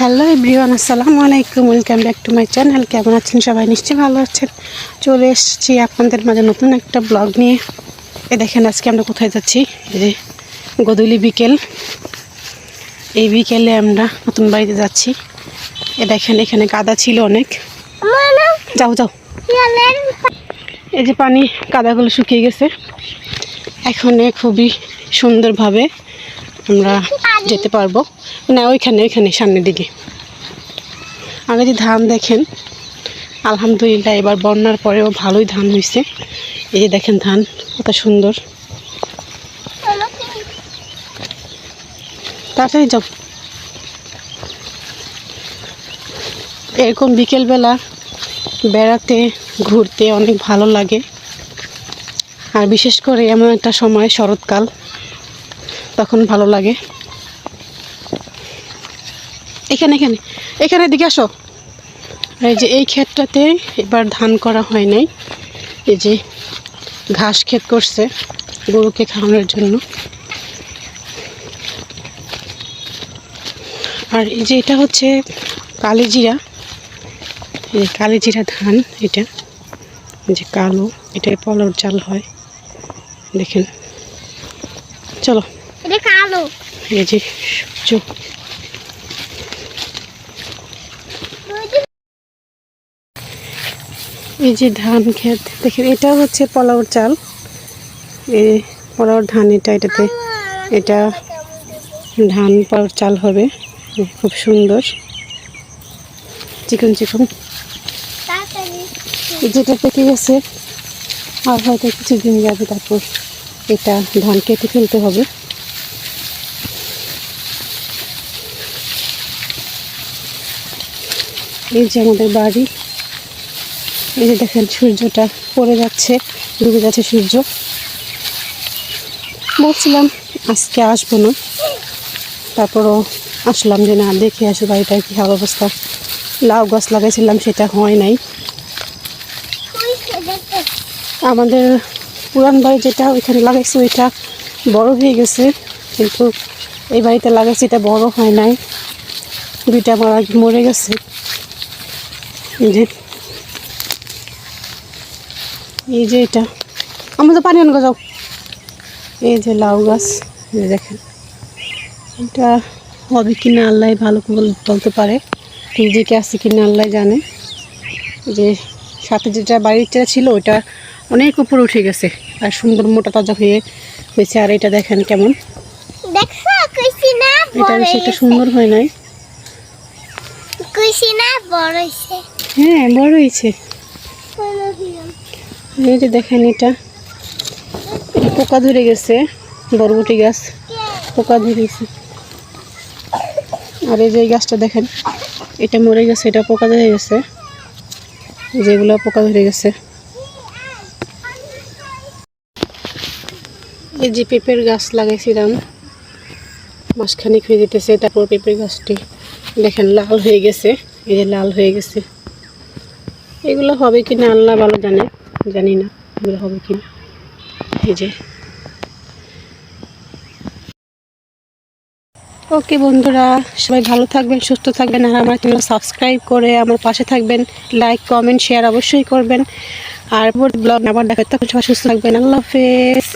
Hello everyone আসসালামু আলাইকুম welcome back to my channel কেমন আছেন সবাই? নিশ্চয়ই ভালো আছেন। চলে এসেছি আপনাদের মাঝে নতুন একটা ব্লগ নিয়ে। এ দেখেন, আজকে আমরা কোথায় যাচ্ছি? এই যে গদুলি বিকেল। এই বিকেলে আমরা নতুন বাড়িতে যাচ্ছি। এ দেখেন, এখানে কাদা ছিল অনেক। যাও যাও। এই যে পানি কাদাগুলো শুকিয়ে গেছে। এখন খুবই সুন্দরভাবে আমরা যেতে পারব। না, ওইখানে ওইখানে, সামনের দিকে। আগে যে ধান দেখেন, আলহামদুলিল্লাহ এবার বন্যার পরেও ভালোই ধান হয়েছে এই যে দেখেন ধান, কত সুন্দর। তাড়াতাড়ি যাও। এরকম বিকেলবেলা বেড়াতে, ঘুরতে অনেক ভালো লাগে। আর বিশেষ করে এমন একটা সময়, শরৎকাল। তখন ভালো লাগে। এখানে এখানে এখানে দিকে আসো। এই যে এই ক্ষেতটাতে এবার ধান করা হয় নাই। এই যে ঘাস ক্ষেত করছে গরুকে খাওয়ানোর জন্য। আর এই যে এটা হচ্ছে কালিজিরা। এই কালিজিরা ধান এটা। যে কালো এটাই পলর চাল হয়। দেখেন। চলো। এটা কালো। এই যে সূর্য এই যে ধান ক্ষেত দেখেন এটা হচ্ছে পলাউর চাল। এই পলাউর ধান এটা এটাতে। এটা ধান পলাউর চাল হবে। খুব সুন্দর। চিকন চিকন। যেটা পেকে গেছে আর হয়তো কিছুদিন যাবে তারপর এটা ধান কেটে ফেলতে হবে। এই যে আমাদের বাড়ি। এই যে দেখেন সূর্যটা পড়ে যাচ্ছে, ডুবে যাচ্ছে সূর্য। বলছিলাম আজকে আসব না। তারপরও আসলাম যে না, দেখে আসি বাড়িটার কী হাল অবস্থা। লাউ গাছ লাগাইছিলাম, সেটা হয় নাই। আমাদের পুরান বাড়ি যেটা, ওইখানে লাগাইছি, ওইটা বড় হয়ে গেছে। কিন্তু এই বাড়িতে লাগাইছি, এটা বড় হয় নাই। দুইটা আমার মরে গেছে। এই যে। এই যে এটা। আমরা তো পানি আনগো যাও। এই যে লাউ গাছ যে দেখেন। এটা হবে কি না আল্লাহ ভালো করে বলতে পারে। নিজেকে আছে কি না আল্লাহ জানে। যে সাথে যেটা বাড়ির বাড়িটা ছিল ওটা অনেক উপরে উঠে গেছে। আর সুন্দর মোটা তাজা হয়ে হয়েছে। আর এটা দেখেন কেমন। এটা বেশি একটা সুন্দর হয় নাই। বড় হইছে হ্যাঁ বড় হয়েছে। এই যে দেখেন এটা। পোকা ধরে গেছে, বরবটি গাছ। পোকা ধরে গেছে। আর এই যে গাছটা দেখেন, এটা মরে গেছে, এটা পোকা ধরে গেছে। যেগুলো পোকা ধরে গেছে। এই যে পেঁপের গাছ লাগাইছিলাম, মাসখানিক হয়ে যেতেছে, তারপর পেঁপের গাছটি দেখেন লাল হয়ে গেছে, এই যে লাল হয়ে গেছে। এগুলো হবে কি না আল্লাহ ভালো জানে, জানি না এগুলো হবে কি না। এই যে। ওকে বন্ধুরা, সবাই ভালো থাকবেন, সুস্থ থাকবেন, আর আমার চ্যানেল সাবস্ক্রাইব করে আমার পাশে থাকবেন। লাইক কমেন্ট শেয়ার অবশ্যই করবেন। আর ব্লগ আবার দেখা তখন সবাই সুস্থ থাকবেন। আল্লাহ হাফেজ।